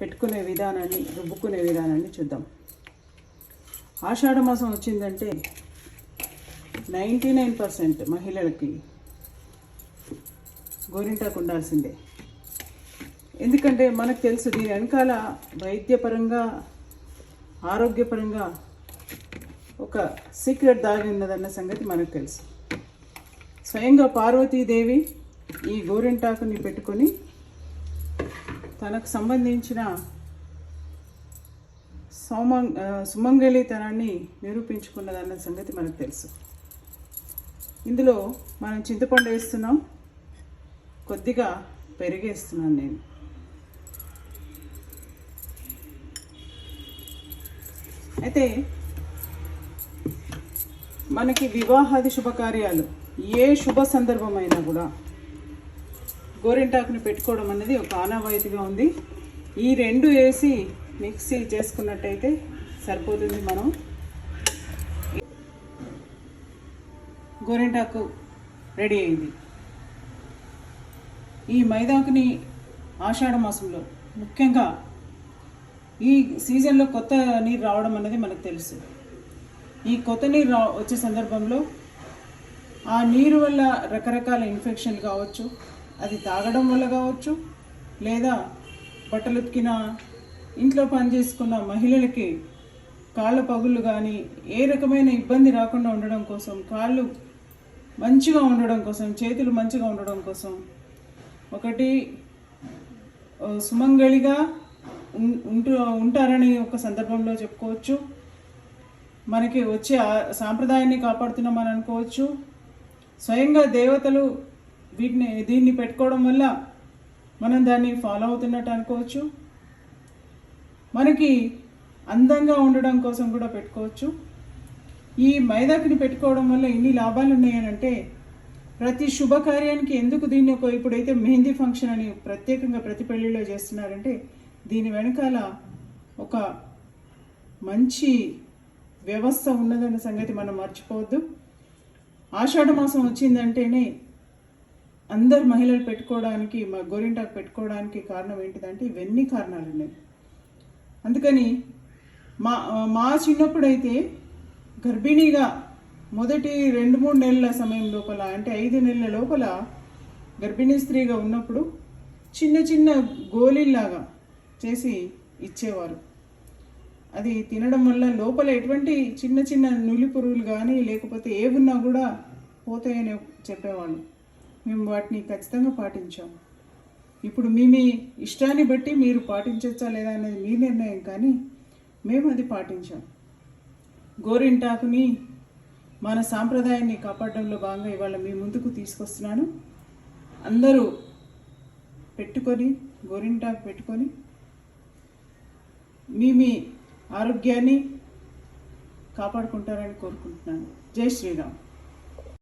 పెట్టుకునే విధానాన్ని రుబ్బుకునే విధానాన్ని చూద్దాం. ఆషాఢ మాసం వచ్చిందంటే నైంటీ నైన్ పర్సెంట్ మహిళలకి గోరింటాకు ఉండాల్సిందే. ఎందుకంటే మనకు తెలుసు దీని వెనకాల వైద్యపరంగా ఆరోగ్యపరంగా ఒక సీక్రెట్ దారి ఉన్నదన్న సంగతి మనకు తెలుసు. స్వయంగా పార్వతీదేవి ఈ గోరింటాకుని పెట్టుకొని తనకు సంబంధించిన సౌమ సుమంగళితనాన్ని నిరూపించుకున్నదన్న సంగతి మనకు తెలుసు. ఇందులో మనం చింతపండు వేస్తున్నాం. కొద్దిగా పెరిగేస్తున్నాను నేను. అయితే మనకి వివాహాది శుభకార్యాలు ఏ శుభ సందర్భమైనా కూడా గోరింటాకుని పెట్టుకోవడం అనేది ఒక ఆనవాయితీగా ఉంది. ఈ రెండు వేసి మిక్సీ చేసుకున్నట్టయితే సరిపోతుంది మనం. గోరింటాకు రెడీ అయింది. ఈ మైదాకుని ఆషాఢ మాసంలో ముఖ్యంగా ఈ సీజన్లో కొత్త నీరు రావడం అనేది మనకు తెలుసు. ఈ కొత్త నీరు రా వచ్చే సందర్భంలో ఆ నీరు వల్ల రకరకాల ఇన్ఫెక్షన్లు కావచ్చు అది తాగడం వల్ల కావచ్చు లేదా బట్టలు ఉతికిన ఇంట్లో పని చేసుకున్న మహిళలకి కాళ్ళ పగుళ్ళు కానీ ఏ రకమైన ఇబ్బంది రాకుండా ఉండడం కోసం కాళ్ళు మంచిగా ఉండడం కోసం చేతులు మంచిగా ఉండడం కోసం ఒకటి సుమంగళిగా ఉం- ఉంటూ ఉంటారని ఒక సందర్భంలో చెప్పుకోవచ్చు. మనకి వచ్చే సాంప్రదాయాన్ని కాపాడుతున్నామని అనుకోవచ్చు. స్వయంగా దేవతలు వీటిని దీన్ని పెట్టుకోవడం వల్ల మనం దాన్ని ఫాలో అవుతున్నట్టు అనుకోవచ్చు. మనకి అందంగా ఉండడం కోసం కూడా పెట్టుకోవచ్చు. ఈ మైదాకిని పెట్టుకోవడం వల్ల ఎన్ని లాభాలు ఉన్నాయనంటే ప్రతి శుభకార్యానికి ఎందుకు దీన్ని ఒక ఇప్పుడైతే మెహందీ ఫంక్షన్ అని ప్రత్యేకంగా ప్రతి పెళ్ళిలో చేస్తున్నారంటే దీని వెనకాల ఒక మంచి వ్యవస్థ ఉన్నదన్న సంగతి మనం మర్చిపోవద్దు. ఆషాఢ మాసం వచ్చిందంటేనే అందరు మహిళలు పెట్టుకోవడానికి మా గోరింటాకు పెట్టుకోవడానికి కారణం ఏంటిదంటే ఇవన్నీ కారణాలు ఉన్నాయి అందుకని మా మా చిన్నప్పుడైతే గర్భిణీగా మొదటి రెండు మూడు నెలల సమయం లోపల అంటే ఐదు నెలల లోపల గర్భిణీ స్త్రీగా ఉన్నప్పుడు చిన్న చిన్న గోళీల్లాగా చేసి ఇచ్చేవారు. అది తినడం వల్ల లోపల ఎటువంటి చిన్న చిన్న నులి పురుగులు కానీ లేకపోతే ఏమున్నా కూడా పోతాయని చెప్పేవాళ్ళు. మేము వాటిని ఖచ్చితంగా పాటించాము. ఇప్పుడు మీ మీ ఇష్టాన్ని బట్టి మీరు పాటించవచ్చా లేదా అనేది మీ నిర్ణయం కానీ మేము అది పాటించాం. గోరింటాకుని మన సాంప్రదాయాన్ని కాపాడడంలో భాగంగా ఇవాళ మీ ముందుకు తీసుకొస్తున్నాను. అందరూ పెట్టుకొని గోరింటాకు పెట్టుకొని మీ మీ ఆరోగ్యాన్ని కాపాడుకుంటారని కోరుకుంటున్నాను. జై శ్రీరామ్.